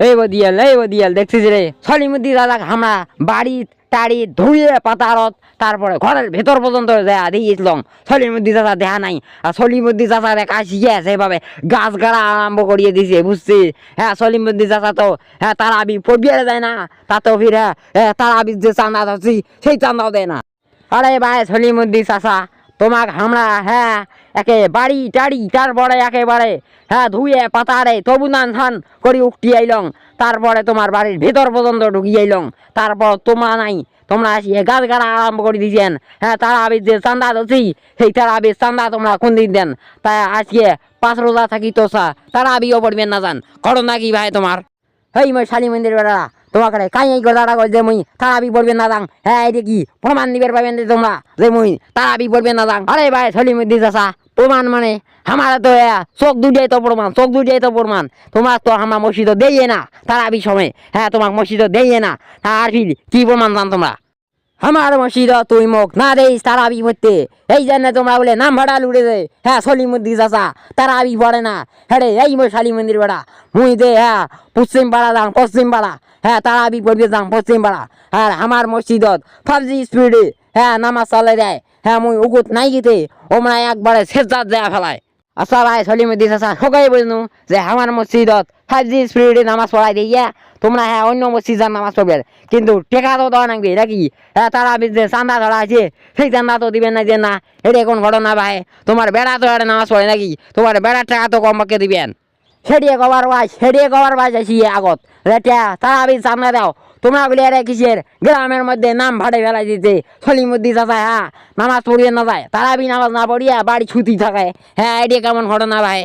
এই বদিয়াল এই বদিয়াল সলিমুদ্দি দাদা আমরা বাড়ি টাড়ি ধুয়ে পাতারত তারপরে ঘরের ভেতর পর্যন্ত দেহা নাই আর সলিমুদ্দি দাদা দেখ আসিয়ে সেভাবে গাছ গাড়া আরম্ভ করিয়ে দিছে বুঝছিস? হ্যাঁ সলিমুদ্দি দাদা তো হ্যাঁ তারা আবি পড়িয়ে যায় না তা ফির হ্যাঁ হ্যাঁ, তারা আবি যে চান্দা ধরছি সেই চান্দাও দেয় না। আরে ভাই সলিমুদ্দি চাষা তোমাক আমরা হ্যাঁ একে বাড়ি, টাড়ি, তারপরে একেবারে হ্যাঁ ধুয়ে পাতারে তবু নান ধান করি উঠি আইলং। তারপরে তোমার বাড়ির ভেতর পর্যন্ত ঢুকিয়ে আইলং। তারপর তোমা নাই, তোমরা আসিয়ে গাছ গাড়া আরম্ভ করে দিয়েছেন হ্যাঁ তারা আবির যে চান্দা দছি সেই তারা আবির চান্দা তোমরা কোন দিন দেন? তাই আজকে পাঁচ রোজা থাকি তো সা তারা আবিও পড়বেন না জান। ঘটনা কি ভাই তোমার? হেই, মই শালি মন্দির বেড়া, তোমাকে কাই এই কথাটা কই যে মুই তারাবি পড়বেন না যাং হ্যাঁ এটা কি প্রমাণ দিবের পাবেন তোমরা, যে মুই তারাবি পড়বেন না যাং আরে ভাই, শালি মন্দির চাষা প্রমাণ মানে আমার তো চোখ দুটাই তো প্রমাণ, চোখ দুটাই তো প্রমাণ। তোমার তো আমার মসজিদ দেইয়ে না, তারাবি সময়। হ্যাঁ তোমার মসজিদ দেইয়ে না আর কি প্রমাণ জান তোমরা? আমার মসজিদ তুই মুখ না দেইস তারাবি পড়তে এই জন্য তোমরা বলে নাম ভাড়া লুড়ে দে। হ্যাঁ সলিমুদ্দি চাচা, তারাবি পড়ে না। হ্যাঁ রে এই মই শালি মন্দির বেড়া। মুই দে হ্যাঁ পশ্চিম পাড়া যান পশ্চিম পাড়া। হ্যাঁ তারাবি পড়বে যান পশ্চিম পাড়া। আর আমার মসজিদত ফাইভ স্পিডে হ্যাঁ নামাজ চালাই দেয় হ্যাঁ মুই উগুত নাই গিতে ওমরা একবারে শেষদার দেয়া ফেলায়। আচ্ছা ভাই সলিমুদ্দি চাচা সকালে বুঝনু যে আমার মসজিদত ফাইভ জি স্পিডে নামাজ পড়াই দিয়ে তোমরা হ্যাঁ অন্য মসজিদের নামাজ পড়বে। কিন্তু টেকা তো দেওয়া নাকবে নাকি হ্যাঁ তারা যে চান্দা ধরা আছে, সেই চান্দা তো দিবেন না যে না, এটা কোন ঘটনা ভাই? তোমার বেড়া তো একটা নামাজ পড়ে নাকি? তোমার বেড়ার টাকা তো কম পাকে দিবেন। সেটিয়ে কবার বাজ সেটিয়ে কবার বাজ আসি আগত। রেটা তারা চান্দা দাও তোমরা বলে আরে কিসের? গ্রামের মধ্যে নাম ভাড়ে ফেলাই দিতে। সলিমুদ্দি চাচা হ্যাঁ নামাজ পড়িয়ে না যায়। তারা বি নামাজ না পড়িয়া বাড়ি ছুটি থাকে। হ্যাঁ এটি কেমন ঘটনা ভাই?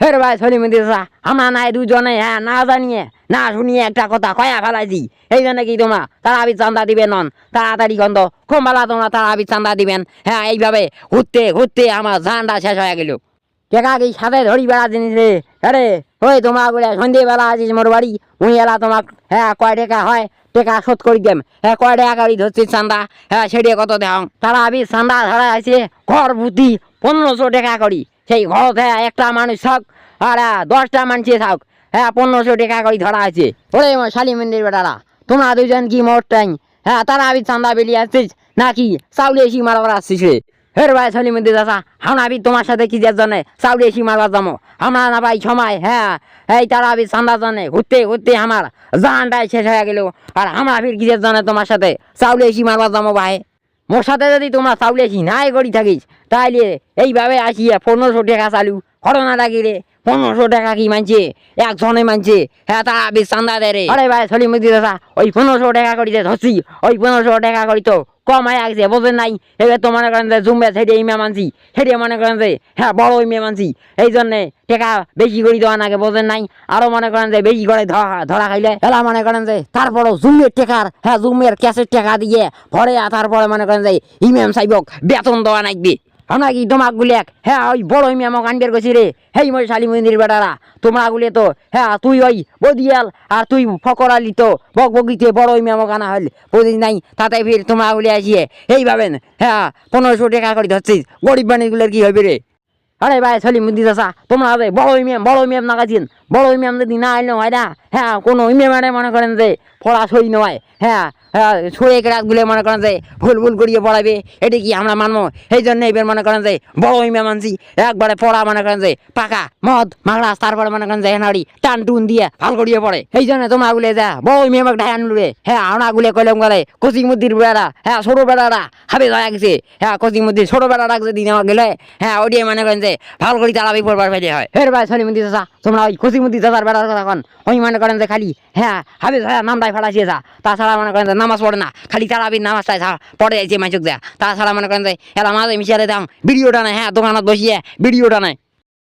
হের ভাই, সলিমুদ্দি চাচা, আমরা নাই দুজনে হ্যাঁ না জানিয়ে, না শুনিয়ে একটা কথা কয়া ফেলাইছি এই জন্য কি তোমরা তারা আবি চান্দা দিবেন নন? তাড়াতাড়ি গন্ধ। কমবালা তোমরা তারা আবি চান্দা দিবেন। হ্যাঁ এইভাবে ঘুরতে ঘুরতে আমার জানটা শেষ হয়ে গেল। টেকা কি সাথে ধরি বেড়া জিনিস রে? আরে ওই তোমার বলে সন্ধ্যেবেলা আছিস মোর বাড়ি, মুই এলা তোমাক হ্যাঁ কয় টাকা হয়, টাকা শোধ করি দেম হ্যাঁ কয় টাকা করি ধরছিস চান্দা হ্যাঁ সেটি কত দেও? তারা আবি চান্দা ধরা আছে, ঘর বুদ্ধি পনেরোশো টাকা করি। সেই ঘরত হ্যাঁ একটা মানুষ থাক, আর দশটা মানুষে থাক হ্যাঁ পনেরোশো টাকা করি ধরা আছে। ওরে আমার শালি মন্দির বেটারা, তোমরা দুজন কি মোর টাইম হ্যাঁ তারা আবি চান্দা বেরিয়ে আসছিস, নাকি চাউলে এসি মারবার আসছিস হের ভাই সলি মন্দির দাসা আমরা বি তোমার সাথে কি যার জন্য এসি মারবার যাব আমরা না ভাই সময় হ্যাঁ এই তারা আবি চান্দা জানে। ঘুরতে ঘুরতে আমার জানটাই শেষ হয়ে গেল। আর কি কিসের জন্য তোমার সাথে? এসি মারবার যাব ভাই। মোর সাথে যদি তোমরা সাউলে এসি নাই করি থাকিস, তাইলে এইভাবে আসিয়া পনেরোশো টাকা চালু। ঘটনা লাগি রে পনেরোশো টাকা কি মানছে? একজনে মানছে। হ্যাঁ তারা বেশ চান্দা দেয় রে। আরে ভাই সলি মুদি দাদা ওই পনেরোশো টাকা করি যে ধরছি। ওই পনেরোশো টাকা করি তো। হয়ে আসছে বোঝেন নাই? এবার তো মনে করেন যে জুমবে সেটে ইমে মানছি। সেটে মনে করেন যে হ্যাঁ বড় ইমে মানছি। এই জন্যে টাকা বেশি করে দেওয়া নাকি বোঝেন নাই? আরও মনে করেন যে, বেশি করে ধরা খাইলে। এলা মনে করেন যে, তারপরও জুমের টেকার হ্যাঁ জুমের ক্যাশের টাকা দিয়ে ভরে তারপরে মনে করেন যে, ইমাম সাহেবক বেতন দেওয়া নাকবে আমরা কি তোমাক গুলে হ্যাঁ ওই বড় ইমে আমাকে আনবের গেছি রে। হেই, মই শালি মন্দির বেটারা তোমরা গুলে তো হ্যাঁ তুই ওই বদিয়াল আর তুই ফকর আলি তো, বক বগিতে বড় ইমে আমাকে আনা হল বুঝিস নাই, তাতে ফির তোমরা গুলে আসিয়ে। এই ভাবেন হ্যাঁ পনেরোশো টাকা করে ধরছিস। গরিব বাণীগুলোর কি হবে রে? আরে ভাই সলি মুদি দাসা তোমরা যে বড় ইমিয়াম বড় ইমিয়াম নাগাছিন বড় ইমিয়াম যদি না আইলে হয় না। হ্যাঁ কোনো ইমিয়াম মানে মনে করেন যে পড়া সই নয়। হ্যাঁ ছড়ে ক্লাসগুলো মনে করেন যে ভুল ভুল করিয়ে পড়াবে, এটি কি আমরা মানবো? সেই জন্য এবার মনে করেন যে বড় ইমিয়াম আনছি একবারে পড়া মনে করেন যে পাকা, মদ মাগড়াস তারপরে মনে করেন যে হেনাড়ি, টান টুন দিয়ে ভালো করিয়ে পড়ে। এই জন্য তোমরা গুলে যা বড় ইমিয়াম একটা আনলুরে হ্যাঁ আমরা গুলে কইলাম গেলে কোচিং মুদির বেড়া হ্যাঁ ছোট বেড়ারা হাবে যায় গেছে। হ্যাঁ কোচিং মুদির ছোট বেড়া রাখছে দিন আমার গেলে হ্যাঁ ওডিয়ে মনে করেন যে ভালো করি তারা পড়বার ফেলে হয়। হের ভাই সলি মুদি চাষা তোমরা ওই কোচিং মুদি চাষার বেড়ার কথা কন। ওই মনে করেন যে খালি হ্যাঁ হাবে নামটাই যা। তাছাড়া মনে করেন যে নামাজ পড়ে না, খালি তারাবির নামাজ চাই পড়ে যাইছে মাইচুক দেয়া। তাছাড়া মনে করেন যে, এলা মাঝে মিশিয়ে দাম ভিডিওটা নাই হ্যাঁ দোকানত বসিয়ে ভিডিওটা নাই